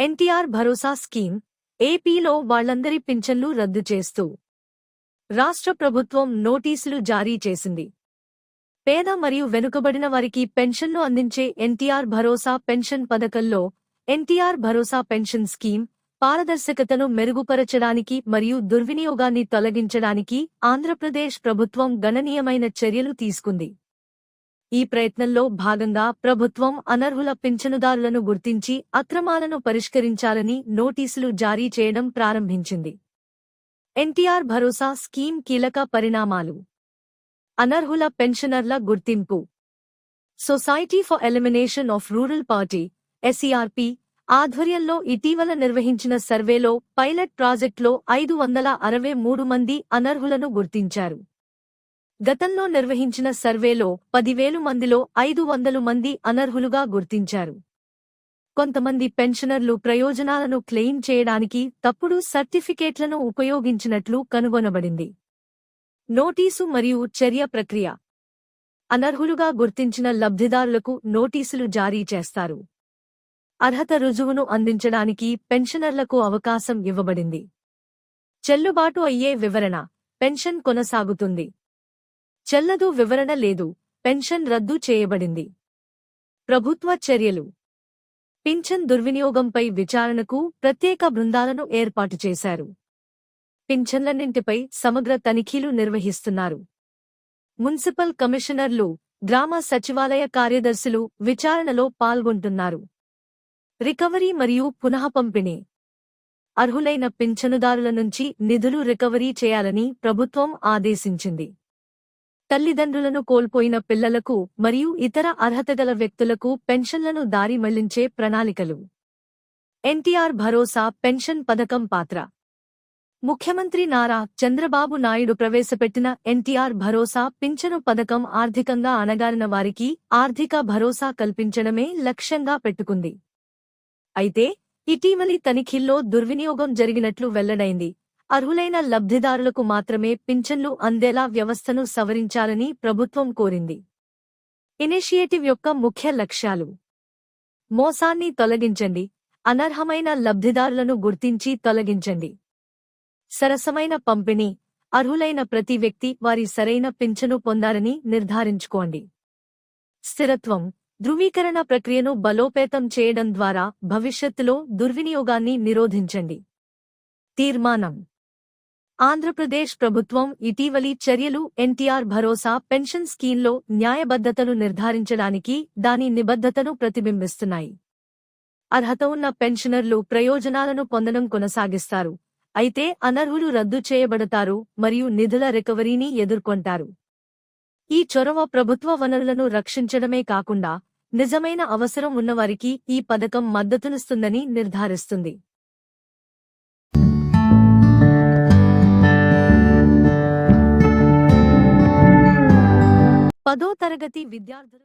ఎన్టీఆర్ భరోసా scheme ఏపీలో వాళ్ళందరి పింఛన్లు రద్దు చేస్తూ రాష్ట్ర ప్రభుత్వం నోటీసులు జారీ చేసింది. పేద మరియు వెనుకబడిన వారికి పెన్షన్లు అందించే ఎన్టీఆర్ భరోసా పెన్షన్ పథకంలో ఎన్టీఆర్ భరోసా పెన్షన్ స్కీమ్ పారదర్శకతను మెరుగుపరచడానికి మరియు దుర్వినియోగాన్ని తొలగించడానికి ఆంధ్రప్రదేశ్ ప్రభుత్వం గణనీయమైన చర్యలు తీసుకుంది. ఈ ప్రయత్నంలో భాగంగా ప్రభుత్వం అనర్హుల పింఛనుదారులను గుర్తించి అక్రమాలను పరిష్కరించాలని నోటీసులు జారీ చేయడం ప్రారంభించింది. ఎన్టీఆర్ భరోసా స్కీమ్ కీలక పరిణామాలు. అనర్హుల పెన్షనర్ల గుర్తింపు. Society for elimination of rural party SERP ఆధ్వర్యంలో ఇటీవల నిర్వహించిన సర్వేలో పైలట్ ప్రాజెక్టులో ఐదు వందల అరవై మూడు మంది అనర్హులను గుర్తించారు. గతంలో నిర్వహించిన సర్వేలో పదివేలు మందిలో ఐదు వందలు మంది అనర్హులుగా గుర్తించారు. కొంతమంది పెన్షనర్లు ప్రయోజనాలను క్లెయిమ్ చేయడానికి తప్పుడు సర్టిఫికేట్లను ఉపయోగించినట్లు కనుగొనబడింది. నోటీసు మరియు చర్య ప్రక్రియ. అనర్హులుగా గుర్తించిన లబ్ధిదారులకు నోటీసులు జారీ చేస్తారు. అర్హత రుజువును అందించడానికి పెన్షనర్లకు అవకాశం ఇవ్వబడింది. చెల్లుబాటు అయ్యే వివరణ. పెన్షన్ కొనసాగుతుంది. చెల్లదు వివరణ లేదు. పెన్షన్ రద్దు చేయబడింది. ప్రభుత్వ చర్యలు. పింఛన్ దుర్వినియోగంపై విచారణకు ప్రత్యేక బృందాలను ఏర్పాటు చేశారు. పింఛన్లన్నింటిపై సమగ్ర తనిఖీలు నిర్వహిస్తున్నారు. మున్సిపల్ కమిషనర్లు గ్రామ సచివాలయ కార్యదర్శులు విచారణలో పాల్గొంటున్నారు. రికవరీ మరియు పునఃపంపిణీ అర్హులైన పింఛనుదారుల నుంచి నిధులు రికవరీ చేయాలని ప్రభుత్వం ఆదేశించింది. తల్లిదండ్రులను కోల్పోయిన పిల్లలకు మరియు ఇతర అర్హతగల వ్యక్తులకు పెన్షన్లను దారి మళ్ళించే ప్రణాళికలు. ఎన్టీఆర్ భరోసా పెన్షన్ పథకం పాత్ర. ముఖ్యమంత్రి నారా చంద్రబాబు నాయుడు ప్రవేశపెట్టిన ఎన్టీఆర్ భరోసా పింఛను పథకం ఆర్థికంగా అణగారిన వారికి ఆర్థిక భరోసా కల్పించడమే లక్ష్యంగా పెట్టుకుంది. అయితే ఇటీవలి తనిఖీల్లో దుర్వినియోగం జరిగినట్లు వెల్లడైంది. అర్హులైన లబ్ధిదారులకు మాత్రమే పింఛన్లు అందేలా వ్యవస్థను సవరించాలని ప్రభుత్వం కోరింది. ఇనిషియేటివ్ యొక్క ముఖ్య లక్ష్యాలు. మోసాన్ని తొలగించండి. అనర్హమైన లబ్ధిదారులను గుర్తించి తొలగించండి. సరసమైన పంపిణీ. అర్హులైన ప్రతి వ్యక్తి వారి సరైన పింఛను పొందారని నిర్ధారించుకోండి. స్థిరత్వం. ధృవీకరణ ప్రక్రియను బలోపేతం చేయడం ద్వారా భవిష్యత్తులో దుర్వినియోగాన్ని నిరోధించండి. తీర్మానం. ఆంధ్రప్రదేశ్ ప్రభుత్వం ఇటీవలి చర్యలు ఎన్టీఆర్ భరోసా పెన్షన్ స్కీంలో న్యాయబద్ధతను నిర్ధారించడానికి దాని నిబద్ధతను ప్రతిబింబిస్తున్నాయి. అర్హత ఉన్న పెన్షనర్లు ప్రయోజనాలను పొందడం కొనసాగిస్తారు. అయితే అనర్హులు రద్దు చేయబడతారు మరియు నిధుల రికవరీని ఎదుర్కొంటారు. ఈ చొరవ ప్రభుత్వ వనరులను రక్షించడమే కాకుండా నిజమైన అవసరం ఉన్నవారికి ఈ పథకం మద్దతునిస్తుందని నిర్ధారిస్తుంది. પ્રગતિ વિદ્યાર્થી